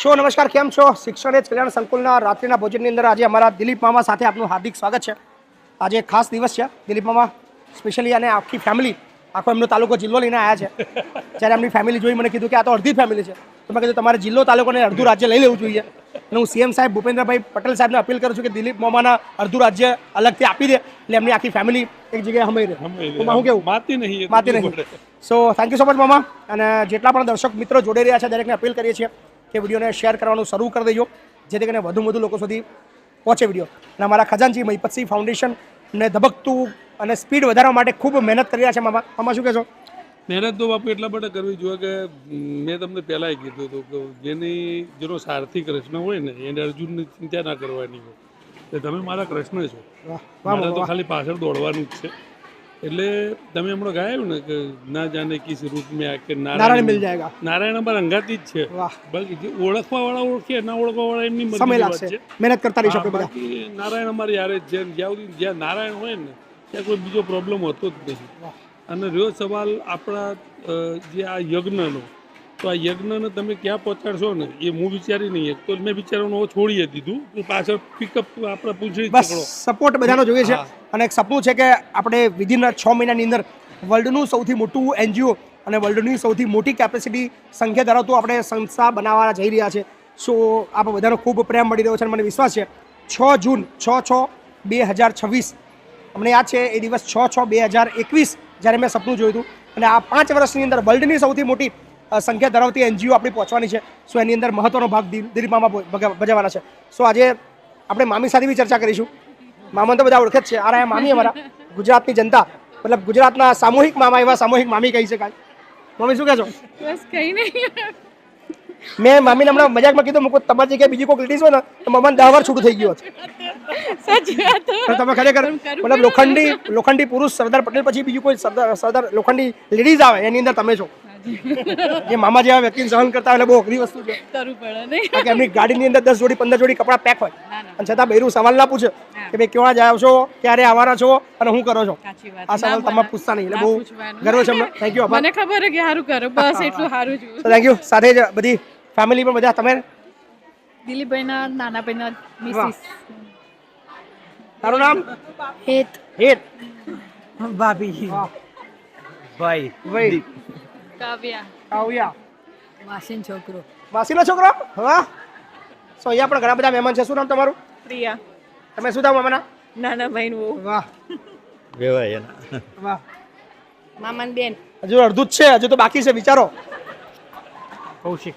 Show નમસ્કાર કેમ છો? શિક્ષણ એ જ કલ્યાણ સંકુલના રાત્રિના ભોજનની અંદર આજે અમારા દિલીપ મામા સાથે આપનું હાર્દિક સ્વાગત છે. આજે ખાસ દિવસ છે દિલીપ મામા. સ્પેશિયલી અને આખી ફેમિલી આખો એમનો તાલુકો જિલ્લો લઈને આવ્યા છે. જ્યારે એમની ફેમિલી જોઈ મને કીધું કે આ તો અડધી ફેમિલી છે. તો મેં કીધું તમારે જિલ્લો તાલુકોને અડધું રાજ્ય લઈ લેવું જોઈએ. અને હું સીએમ સાહેબ ભૂપેન્દ્રભાઈ પટેલ સાહેબને અપીલ કરું છું કે દિલીપ મામાના અડધું રાજ્ય અલગથી આપી દે એટલે એમની આખી ફેમિલી એક જગ્યાએ હમાઈ રહે. હું કેવું? માતી નહીં માતી નહીં. So thank you so much મામા. અને જેટલા પણ દર્શક મિત્રો જોડે રહ્યા છે દરેકને અપીલ કરીએ છીએ કે વિડીયોને શેર કરવાનું શરૂ કરી દેજો જેથી કરીને વધુ વધુ લોકો સુધી પહોંચે વીડિયો. અને અમારા ખજાનજી મહિપતસિંહ ફાઉન્ડેશન ને ધબકતું અને સ્પીડ વધારવા માટે ખૂબ મહેનત કરી રહ્યા છે મામા. મામા શું કહેશો? મહેનત તો બાપુ એટલા માટે કરવી જોઈએ કે મેં તમને પહેલાંય કીધું હતું કે જેની જેનો સારથી કૃષ્ણ હોય ને એને અર્જુનની ચિંતા ના કરવાની હોય. તમે મારા કૃષ્ણ છો. મારે તો ખાલી પાછળ દોડવાનું જ છે. એટલે તમે હમણાં ગાયું ને કે ના જાને કિસ રૂપ મેં આ કે નારાયણ મિલ જાયગા. નારાયણ અમારા અંગાતી જ છે. બાકી જે ઓળખવા વાળા ઓળખે ના ઓળખવા વાળા એમની સમય લાગશે. મહેનત કરતા રહીશું આપણે બધા. નારાયણ અમારી યારે જ છે. જ્યાં સુધી જ્યાં નારાયણ હોય ને ત્યાં કોઈ બીજો પ્રોબ્લેમ હોતો જ નથી. અને રહ્યો સવાલ આપણા જે આ યજ્ઞનો. તો આ યજ્ઞને તમે ક્યાં પહોંચાડશો ને? એ હું વિચારી નહીં તો મેં વિચારવાનું છોડીએ દીધું. પાછળ પિકઅપ આપણે પૂછડી બસ સપોર્ટ બધાનો જોઈએ છે. અને એક સપનું છે કે આપણે વિધિન છ મહિનાની અંદર વર્લ્ડનું સૌથી મોટું એનજીઓ અને વર્લ્ડની સૌથી મોટી કેપેસિટી સંખ્યા ધરાવતું આપણે સંસ્થા બનાવવા જઈ રહ્યા છે. સો આપ બધાનો ખૂબ પ્રેમ મળી રહ્યો છે અને મને વિશ્વાસ છે. છ જૂન છ છ બે હજાર છવ્વીસ. અમને યાદ છે એ દિવસ છ છ બે હજાર એકવીસ જ્યારે મેં સપનું જોયું હતું. અને આ પાંચ વર્ષની અંદર વર્લ્ડની સૌથી મોટી સંખ્યા ધરાવતી એનજીઓ આપણી પહોંચવાની છે. સો એની અંદર મહત્વનો ભાગ દિલ- દિલીપમામાં ભજવાના છે. સો આજે આપણે મામી સાથે બી ચર્ચા કરીશું. મામાને તો બધા ઓળખે જ છે. આ રહ્યા મામી અમારા. ગુજરાતની જનતા. મતલબ ગુજરાતના સામૂહિક મામા એવા સામૂહિક મામી કહી શકાય. મમ્મી શું કહેશો? બસ કઈ નહીં. મેં મામીને હમણાં મજાકમાં કીધું મૂકું તમારી જગ્યાએ બીજી કોઈ લેડીઝ હોય ને તો મમ્માને દહ વાર છૂટું થઈ ગયું હોત. તમે ખરેખર મતલબ લોખંડી લોખંડી પુરુષ સરદાર પટેલ પછી બીજું કોઈ સરદાર સરદાર લોખંડી લેડીઝ આવે એની અંદર તમે છો. જે મામા જેવા વ્યક્તિને સહન કરતા હોય એટલે બહુ અઘરી વસ્તુ છે. કરવું પડે નહીં? કારણ કે એમની ગાડીની અંદર દસ જોડી પંદર જોડી કપડાં પેક હોય. અને છતાં બૈરું સવાલ ના પૂછે કે ભાઈ કેવા જાવ છો ક્યારે આવવાના છો અને હું કરો છો? આ સવાલ તમે પૂછતા નહીં એટલે બહુ ગર્વ છે થેન્ક યુ મને ખબર કે સારું કરો. બસ એટલું સારું જ થેન્ક યુ સાથે જ બધી ફેમિલી પણ બધા તમે? દિલીપભાઈના નાના ભાઈના મિસિસ તારું નામ? હેત. હેત. ભાભી. ભાઈ. ભાઈ. કાવ્યા. કાવ્યા. માસીન છોકરો. માસીનો છોકરો? વાહ સો અહીંયા પણ ઘણા બધા મહેમાન છે. શું નામ તમારું? પ્રિયા. તમે શું થાવ મામાના? નાના ભાઈનું વાહ. વેવાય એના. વાહ. મામાન બેન હજુ અડધું જ છે. હજુ તો બાકી છે વિચારો. કૌશિક.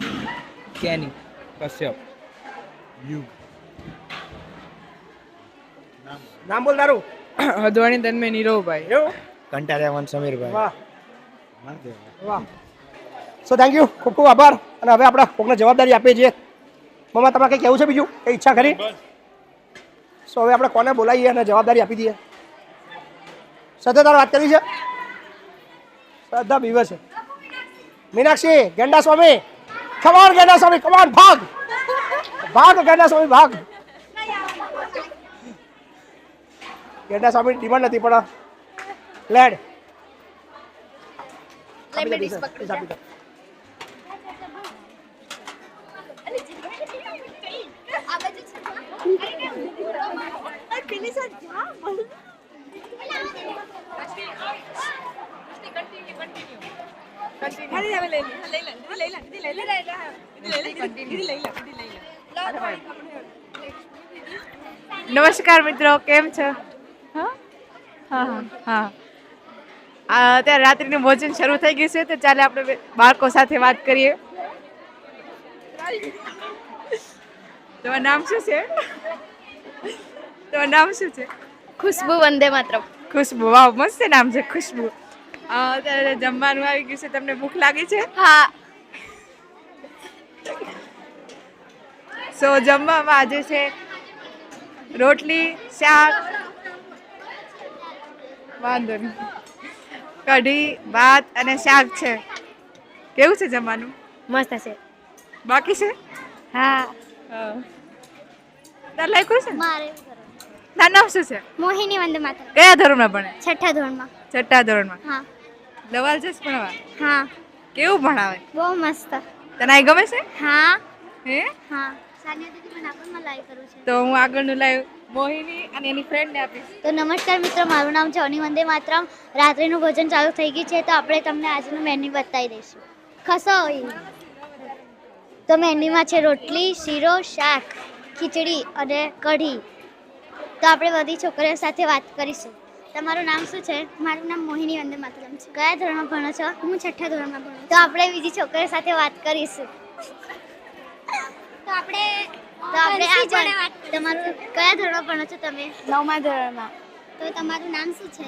કેની? કશ્યપ. યુગ નામ બોલ તારું. અદવાણી તન્મે નીરવભાઈ. એવું? કંટાળ્યાવન સમીરભાઈ. વાહ. વાહ. સો થેન્ક યુ ખૂબ ખૂબ આભાર. અને હવે આપણે કોકને જવાબદારી આપીએ છીએ. મમ્મા તમારે કંઈ કહેવું છે બીજું? કંઈ ઈચ્છા ખરી? સો હવે આપણે કોને બોલાવીએ અને જવાબદારી આપી દઈએ? શ્રદ્ધા તારે વાત કરી છે? શ્રદ્ધા બીવે છે. મીનાક્ષી ગેંડા સ્વામી કમાન ગેંડા સ્વામી કમાન ભાગ. ભાગ ગેંડા સ્વામી ભાગ. ગેંડા સ્વામી ડિમાન્ડ નથી પણ લેડ નમસ્કાર મિત્રો કેમ છો? હા હા હા. અત્યારે રાત્રિનું ભોજન શરૂ થઈ ગયું છે તો ચાલે આપણે બાળકો સાથે વાત કરીએ. તમારું નામ શું છે? તમારું નામ શું છે? ખુશ્બુ વંદે માત્ર ખુશ્બુ વાવ મસ્ત નામ છે ખુશ્બુ. અત્યારે જમવાનું આવી ગયું છે તમને ભૂખ લાગી છે? હા. સો જમવામાં આજે છે રોટલી શાક. વાંધો નહીં. કઢી ભાત અને શાક છે. કેવું છે જમવાનું? મસ્ત છે. બાકી છે? હા. તાર લખ્યું છે મારે તારું નામ શું છે? મોહિની વંદે માતરમ. કયા ધોરણમાં ભણે? છઠ્ઠા ધોરણમાં. છઠ્ઠા ધોરણમાં? હા. લવાલ ભણવા? હા. કેવું ભણાવે? બહુ મસ્ત. તને ગમે છે? હા. હે? હા. તો હું આગળનું લાઈવ મોહિની અને એની ફ્રેન્ડને આપીશ. તો નમસ્કાર મિત્રો મારું નામ છે અની વંદે માતરમ. રાત્રિનું ભોજન ચાલુ થઈ ગયું છે તો આપણે તમને આજનું મેન્યુ બતાવી દઈશું. ખસોઈ તો મેન્યુમાં છે રોટલી શીરો શાક ખીચડી અને કઢી. તો આપણે બધી છોકરીઓ સાથે વાત કરીશું. તમારું નામ શું છે? મારું નામ મોહિની વંદે માતરમ છે. કયા ધોરણમાં ભણો છો? હું છઠ્ઠા ધોરણમાં ભણું તો આપણે બીજી છોકરીઓ સાથે વાત કરીશું. તો આપણે તો આપણે આ તમારું કયા ધોરણમાં ભણો છો તમે? નવમા ધોરણમાં તો તમારું નામ શું છે?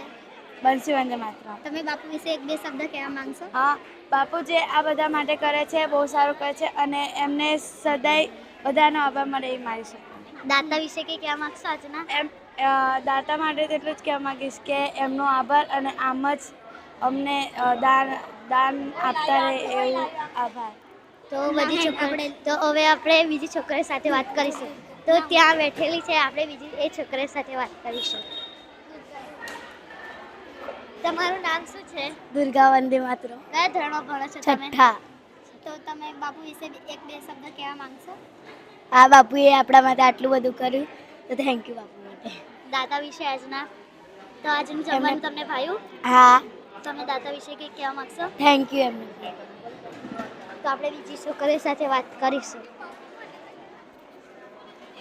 બંસી વંદે માત્ર. તમે બાપુ વિશે એક બે શબ્દ કહેવા માંગશો? હા બાપુ જે આ બધા માટે કરે છે બહુ સારું કરે છે અને એમને સદાય બધાનો આભાર મળે એ મારી છે દાતા વિશે કંઈ કહેવા માંગશો આજના? એમ દાતા માટે તેટલું એટલું જ કહેવા માંગીશ કે એમનો આભાર અને આમ જ અમને દાન દાન આપતા રહે એવું આભાર. તો બધી આપણે તો હવે આપણે બીજી છોકરી સાથે વાત કરીશું. તો ત્યાં બેઠેલી છે આપણે બીજી એ છોકરી સાથે વાત કરીશું. તમારું નામ શું છે? દુર્ગા વંદે માત્ર કયા ધોરણમાં ભણો છો તમે? છઠ્ઠા. તો તમે બાપુ વિશે એક બે શબ્દ કહેવા માંગશો? આ બાપુએ આપણા માટે આટલું બધું કર્યું. તો થેન્ક યુ બાપુ માટે. દાતા વિશે આજના? તો આજનું જમવાનું તમને ભાવ્યું હા. તમે દાતા વિશે કંઈક કહેવા માંગશો? થેન્ક યુ એમને. તો આપણે બીજી છોકરીઓ સાથે વાત કરીશું.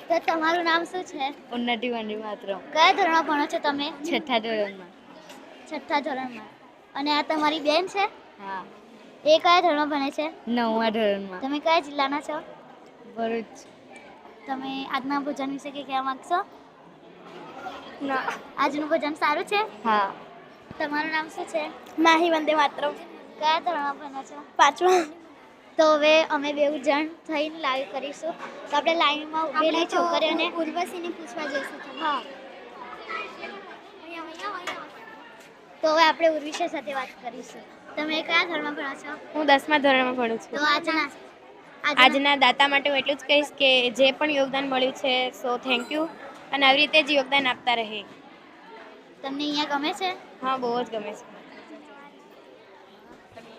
તો તમારું નામ શું છે? ઉન્નતિ વંડી માત્ર. કયા ધોરણમાં ભણો છો તમે? છઠ્ઠા ધોરણમાં. છઠ્ઠા ધોરણમાં. અને આ તમારી બેન છે? હા. એ કયા ધોરણમાં ભણે છે? નવમા ધોરણમાં. તમે કયા જિલ્લાના છો? ભરૂચ. તમે આજના ભોજન વિશે કંઈ કહેવા માંગશો? ના. આજનું ભોજન સારું છે? હા. તમારું નામ શું છે? માહી વંદે માત્ર કયા ધોરણમાં ભણો છો? પાંચમા. તો હવે અમે બે જણ થઈને લાઈવ કરીશું. તો આપણે લાઈનમાં ઉભેલી છોકરીઓને ઉર્વશીને પૂછવા જઈશું હા. તો હવે આપણે ઉર્વિશા સાથે વાત કરીશું. તમે કયા ધોરણમાં ભણો છો? હું દસમા ધોરણમાં ભણું છું. તો આજના આજના આજના દાતા માટે હું એટલું જ કહીશ કે જે પણ યોગદાન મળ્યું છે સો થેન્ક યુ અને આવી રીતે જ યોગદાન આપતા રહે. તમને અહીંયા ગમે છે? હા બહુ જ ગમે છે.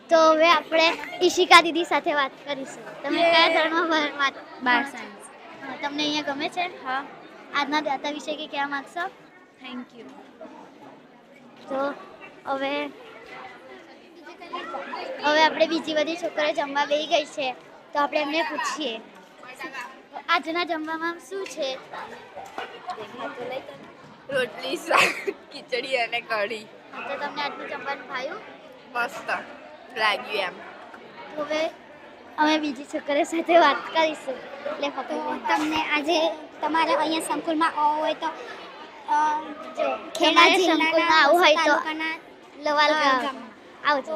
તો હવે આપણે ઈશિકા દીદી સાથે વાત કરીશું. તમે કયા ધોરણમાં વાત બાર સાયન્સ તમને અહીંયા ગમે છે? હા. આજના દાતા વિશે કે કહેવા માગશો થેન્ક યુ તો હવે હવે આપણે બીજી બધી છોકરીઓ જમવા બેસી ગઈ છે. તો આપણે એમને પૂછીએ. આજના જમવામાં શું છે? રોટલી શાક ખીચડી અને કઢી. તો તમને આજનું જમવાનું ભાયું? મસ્ત. લાગ્યું એમ. હવે અમે બીજી છોકરીઓ સાથે વાત કરીશું. એટલે ફક્ત તમને આજે તમારે અહીંયા સંકુલમાં આવવું હોય તો જો ખેડા સંકુલમાં આવવું હોય તો લવાલ ગામ. આવજો.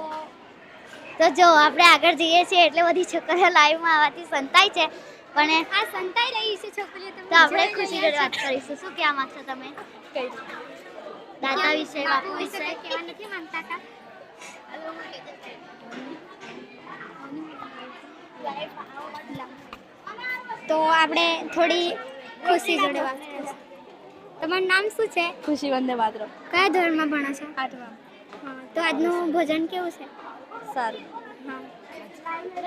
તો જો આપણે આગળ જઈએ છીએ એટલે બધી છોકરીઓ લાઈવમાં આવવાથી સંતાય છે. પણ આ સંતાઈ રહી છે છોકરીઓ તો આપણે ખુશી જોડે વાત કરીશું. શું કહેવા માંગશો તમે? દાદા વિશે બાપુ વિશે કહેવા નથી માંગતા કા તો આપણે થોડી ખુશી જોડે વાત કરીશું. તમારું નામ શું છે? ખુશી વંદે માત્ર કયા ધોરણમાં ભણો છો? આઠમા. તો આજનું ભોજન કેવું છે? સારું. હા.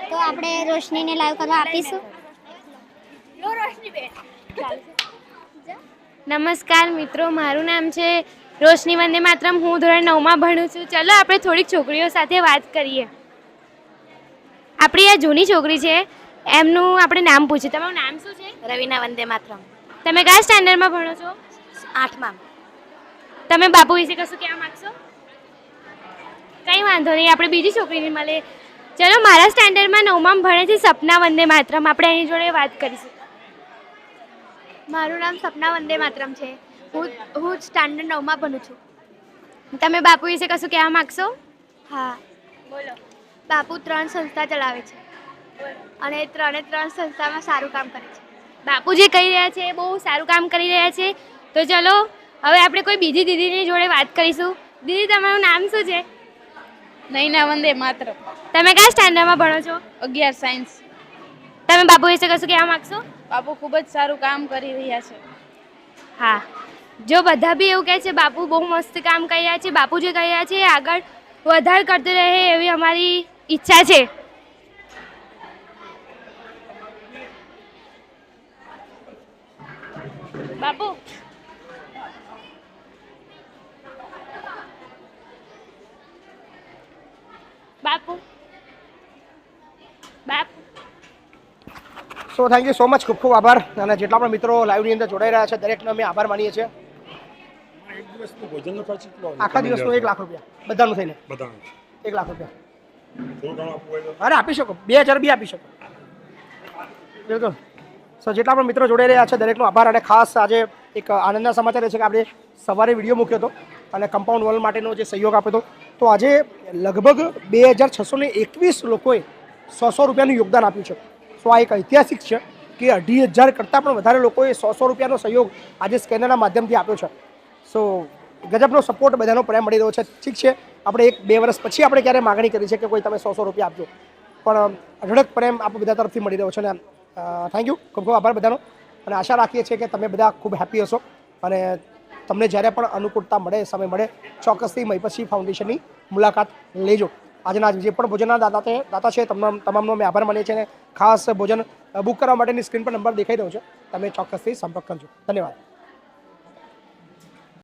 તો આપણે રોશનીને લાઈવ કરવા આપીશું. નમસ્કાર મિત્રો મારું નામ છે રોશની વંદે માત્રમ હું ધોરણ નવમાં ભણું છું. ચલો આપણે થોડીક છોકરીઓ સાથે વાત કરીએ. આપણી આ જૂની છોકરી છે એમનું આપણે નામ પૂછ્યું તમારું નામ શું છે? રવિના વંદે માત્રમ. તમે કયા સ્ટાન્ડર્ડમાં ભણો છો? આઠમાં. તમે બાપુ વિશે કશું કહેવા માંગશો? કંઈ વાંધો નહીં આપણે બીજી છોકરીને મળે ચલો મારા સ્ટાન્ડર્ડમાં નવમાં ભણે છે સપના વંદે માત્રમ. આપણે એની જોડે વાત કરીશું. મારું નામ સપના વંદે માત્રમ છે. હું હું સ્ટાન્ડર્ડ નવમાં ભણું છું. તમે બાપુ વિશે કશું કહેવા માગશો? હા. બોલો બાપુ ત્રણ સંસ્થા ચલાવે છે. અને ત્રણે ત્રણ સંસ્થામાં સારું કામ કરે છે. બાપુ જે કહી રહ્યા છે એ બહુ સારું કામ કરી રહ્યા છે. તો ચલો હવે આપણે કોઈ બીજી દીદીની જોડે વાત કરીશું. દીદી તમારું નામ શું છે? નૈના વંદે માત્ર. તમે કયા સ્ટાન્ડર્ડમાં ભણો છો? અગિયાર સાયન્સ તમે બાપુ વિશે કશું કહેવા માગશો? બાપુ ખૂબ જ સારું કામ કરી રહ્યા છે. હા. જો બધા બી એવું કહે છે, બાપુ બહુ મસ્ત કામ કરી રહ્યા છે, બાપુ જે કહી રહ્યા છે આગળ વધારે કરતું રહે એવી અમારી ઈચ્છા છે. બાપુ. બાપુ. બાપુ. So thank you so much ખૂબ ખૂબ આભાર. અને જેટલા પણ મિત્રો લાઈવની અંદર જોડાઈ રહ્યા છે, દરેકનો અમે આભાર માનીએ છીએ. દિવસનું ભોજનનો ખર્ચ કેટલો આવે? આખા દિવસનો એક લાખ રૂપિયા. બધાનું થઈને. બધાનો. એક લાખ રૂપિયા. થોડું ઘણું આપવું હોય તો. અરે આપી શકો. બે હજાર બી આપી શકો. બિલકુલ. સો જેટલા પણ મિત્રો જોડાઈ રહ્યા છે દરેકનો આભાર અને ખાસ આજે એક આનંદના સમાચાર એ છે કે આપણે સવારે વીડિયો મૂક્યો હતો અને કમ્પાઉન્ડ વોલ માટેનો જે સહયોગ આપ્યો હતો. તો આજે લગભગ બે હજાર છસો ને એકવીસ લોકોએ સો સો રૂપિયાનું યોગદાન આપ્યું છે. સો આ એક ઐતિહાસિક છે કે અઢી હજાર કરતાં પણ વધારે લોકોએ સો સો રૂપિયાનો સહયોગ આજે સ્કેનરના માધ્યમથી આપ્યો છે. સો ગજબનો સપોર્ટ બધાનો પ્રેમ મળી રહ્યો છે. ઠીક છે? આપણે એક બે વર્ષ પછી આપણે ક્યારે માગણી કરી છે કે કોઈ તમે સો સો રૂપિયા આપજો. પણ અઢળક પ્રેમ આપણે બધા તરફથી મળી રહ્યો છે ને થેન્ક યુ ખૂબ ખૂબ આભાર બધાનો. અને આશા રાખીએ છીએ કે તમે બધા ખૂબ હેપી હશો. અને તમને જ્યારે પણ અનુકૂળતા મળે, સમય મળે, ચોક્કસથી મહીપસી ફાઉન્ડેશનની મુલાકાત લેજો. આજના જે પણ ભોજનના દાતા છે દાતા છે તમામ તમામનો મેં આભાર માનીએ છીએ અને ખાસ ભોજન બુક કરવા માટેની સ્ક્રીન પર નંબર દેખાઈ રહ્યો છે. તમે ચોક્કસથી સંપર્ક કરજો. ધન્યવાદ.